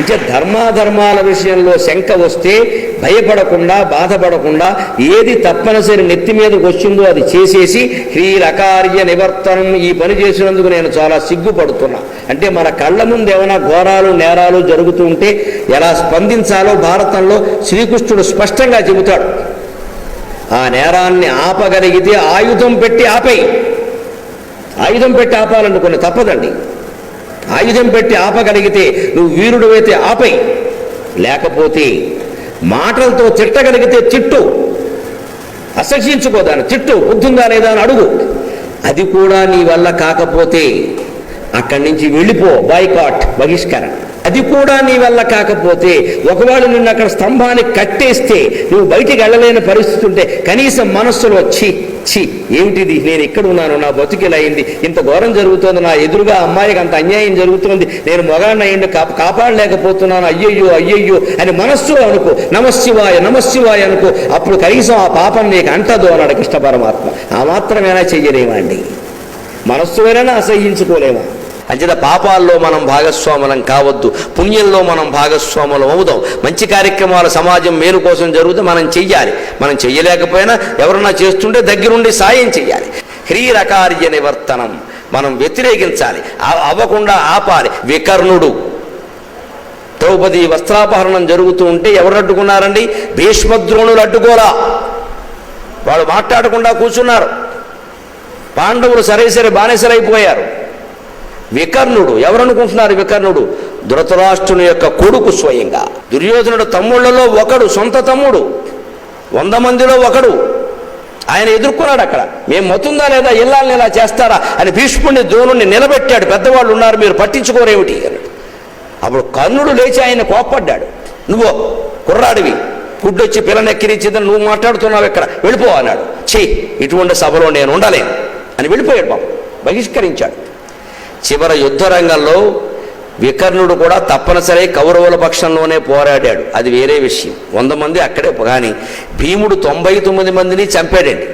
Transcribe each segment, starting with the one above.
అంటే ధర్మాధర్మాల విషయంలో శంక వస్తే భయపడకుండా బాధపడకుండా ఏది తప్పనిసరి నెత్తి మీదకి వచ్చిందో అది చేసేసి క్రీరకార్య నివర్తనం ఈ పని చేసినందుకు నేను చాలా సిగ్గుపడుతున్నా. అంటే మన కళ్ళ ముందు ఏమైనా ఘోరాలు నేరాలు జరుగుతూ ఉంటే ఎలా స్పందించాలో భారతంలో శ్రీకృష్ణుడు స్పష్టంగా చెబుతాడు. ఆ నేరాన్ని ఆపగలిగితే ఆయుధం పెట్టి ఆపేయి. ఆయుధం పెట్టి ఆపాలనుకుని తప్పదండి. ఆయుధం పెట్టి ఆపగలిగితే నువ్వు వీరుడువైతే ఆపై. లేకపోతే మాటలతో తిట్టగలిగితే తిట్టు. అసహించుకోదాను తిట్టు. బుద్ధిందా లేదా అని అడుగు. అది కూడా నీ వల్ల కాకపోతే అక్కడి నుంచి వెళ్ళిపో. బాయ్కాట్ బహిష్కరణ. అది కూడా నీ వల్ల కాకపోతే ఒకవేళ నిన్ను అక్కడ స్తంభానికి కట్టేస్తే నువ్వు బయటికి వెళ్ళలేని పరిస్థితి ఉంటే కనీసం మనస్సులో వచ్చి ఛీ ఏమిటిది నేను ఇక్కడ ఉన్నాను? నా బతుకిలా అయింది? ఇంత ఘోరం జరుగుతోంది. నా ఎదురుగా అమ్మాయికి అంత అన్యాయం జరుగుతోంది. నేను మొగాడిని అయ్యింది కాపాడలేకపోతున్నాను. అయ్యయ్యో అయ్యయ్యో అని మనస్సులో అనుకో. నమశివాయ నమశివాయ అనుకో. అప్పుడు కనీసం ఆ పాపం నీకు అంటదు అన్నాడు కృష్ణ పరమాత్మ. ఆ మాత్రమేనా చెయ్యలేమా అండి మనస్సు వేరైనా అంచేత పాపాల్లో మనం భాగస్వాములం కావద్దు పుణ్యంలో మనం భాగస్వాములం అవుదాం. మంచి కార్యక్రమాలు సమాజం మేలు కోసం జరుగుతూ మనం చెయ్యాలి. మనం చెయ్యలేకపోయినా ఎవరన్నా చేస్తుంటే దగ్గరుండి సాయం చెయ్యాలి. హ్రీరకార్య నివర్తనం మనం వ్యతిరేకించాలి. అవ్వకుండా ఆపాలి. వికర్ణుడు. ద్రౌపది వస్త్రాపహరణం జరుగుతూ ఉంటే ఎవరు అడ్డుకున్నారండి? భీష్మద్రోణులు అడ్డుకోరా. వాళ్ళు మాట్లాడకుండా కూర్చున్నారు. పాండవులు సరే సరే బానిసలైపోయారు. వికర్ణుడు. ఎవరనుకుంటున్నారు వికర్ణుడు? ధృతరాష్ట్రుని యొక్క కొడుకు స్వయంగా. దుర్యోధనుడు తమ్ముళ్ళలో ఒకడు సొంత తమ్ముడు. వంద మందిలో ఒకడు. ఆయన ఎదుర్కొన్నాడు అక్కడ. మేము మతుందా లేదా? ఇల్లాలని ఇలా చేస్తారా? అని భీష్ముడిని ద్రోణుడిని నిలబెట్టాడు. పెద్దవాళ్ళు ఉన్నారు మీరు పట్టించుకోరేమిటి? అన్నాడు. అప్పుడు కర్ణుడు లేచి ఆయన కోప్పడ్డాడు. నువ్వు కుర్రాడివి. గుడ్డొచ్చి పిల్లనెక్కిరించిందని నువ్వు మాట్లాడుతున్నావు ఇక్కడ. వెళ్ళిపో అన్నాడు. ఛీ ఇటువంటి సభలో నేను ఉండలేను అని వెళ్ళిపోయాడు బాబు బహిష్కరించాడు. చివర యుద్ధ రంగంలో వికర్ణుడు కూడా తప్పనిసరి కౌరవుల పక్షంలోనే పోరాడాడు. అది వేరే విషయం. వంద మంది అక్కడే కానీ భీముడు తొంభై తొమ్మిది మందిని చంపాడండి.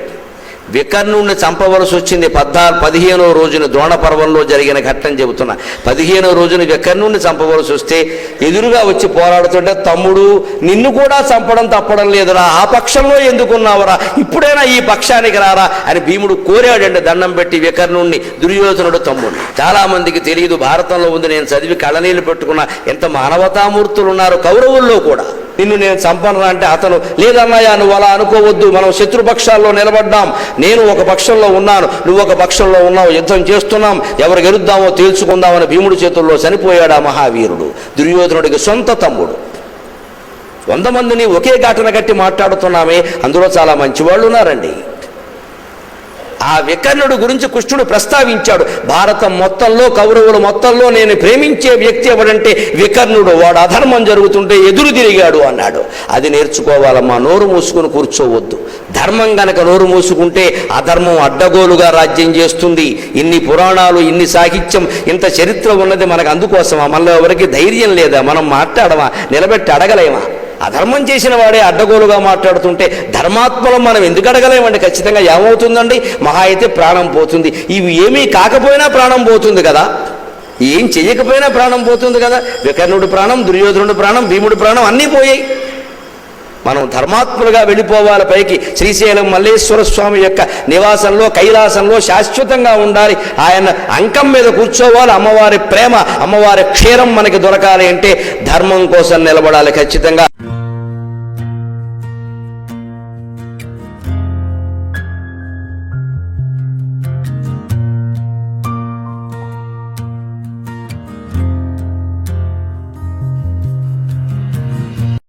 వికర్ణుడిని చంపవలసి వచ్చింది పద్నా పదిహేనో రోజున ద్రోణ పర్వంలో జరిగిన ఘట్టం చెబుతున్నా. పదిహేనో రోజున వికర్ణుడిని చంపవలసి వస్తే ఎదురుగా వచ్చి పోరాడుతుంటే తమ్ముడు నిన్ను కూడా చంపడం తప్పడం లేదురా ఆ పక్షంలో ఎందుకున్నావురా? ఇప్పుడైనా ఈ పక్షానికి రారా? అని భీముడు కోరాడండి దండం పెట్టి వికర్ణుణ్ణి దుర్యోధనుడు తమ్ముడు చాలామందికి తెలియదు భారతంలో ఉంది నేను చదివి కళ్ళనీళ్ళు పెట్టుకున్న ఎంత మానవతామూర్తులు ఉన్నారు కౌరవుల్లో కూడా. నిన్ను నేను చంపనరా అంటే అతను లేదన్నయ్యా నువ్వు అలా అనుకోవద్దు. మనం శత్రుపక్షాల్లో నిలబడ్డాం. నేను ఒక పక్షంలో ఉన్నాను. నువ్వు ఒక పక్షంలో ఉన్నావు. యుద్ధం చేస్తున్నాం. ఎవరు గెలుద్దామో తేల్చుకుందామని భీముడి చేతుల్లో చనిపోయాడు ఆ మహావీరుడు. దుర్యోధనుడికి సొంత తమ్ముడు. వంద మందిని ఒకే ఘటన కట్టి మాట్లాడుతున్నామే. అందులో చాలా మంచివాళ్ళు ఉన్నారండి. ఆ వికర్ణుడు గురించి కృష్ణుడు ప్రస్తావించాడు. భారతం మొత్తంలో కౌరవులు మొత్తంలో నేను ప్రేమించే వ్యక్తి ఎవడంటే వికర్ణుడు. వాడు అధర్మం జరుగుతుంటే ఎదురు తిరిగాడు అన్నాడు. అది నేర్చుకోవాలమ్మా నోరు మూసుకుని కూర్చోవద్దు. ధర్మం గనక నోరు మూసుకుంటే అధర్మం అడ్డగోలుగా రాజ్యం చేస్తుంది. ఇన్ని పురాణాలు ఇన్ని సాహిత్యం ఇంత చరిత్ర ఉన్నది మనకు అందుకోసమా? మనలో ఎవరికి ధైర్యం లేదా? మనం మాట్లాడమా? నిలబెట్టి అడగలేమా? అధర్మం చేసిన వాడే అడ్డగోలుగా మాట్లాడుతుంటే ధర్మాత్మలం మనం ఎందుకు అడగలేమండి? ఖచ్చితంగా ఏమవుతుందండి? మహా అయితే ప్రాణం పోతుంది. ఇవి ఏమీ కాకపోయినా ప్రాణం పోతుంది కదా. ఏం చేయకపోయినా ప్రాణం పోతుంది కదా. వికర్ణుడు ప్రాణం దుర్యోధనుడు ప్రాణం భీముడు ప్రాణం అన్నీ పోయాయి. మనం ధర్మాత్ములుగా వెళ్ళిపోవాలి పైకి. శ్రీశైలం మల్లేశ్వర స్వామి యొక్క నివాసంలో కైలాసంలో శాశ్వతంగా ఉండాలి. ఆయన అంకం మీద కూర్చోవాలి. అమ్మవారి ప్రేమ అమ్మవారి క్షీరం మనకి దొరకాలి అంటే ధర్మం కోసం నిలబడాలి ఖచ్చితంగా.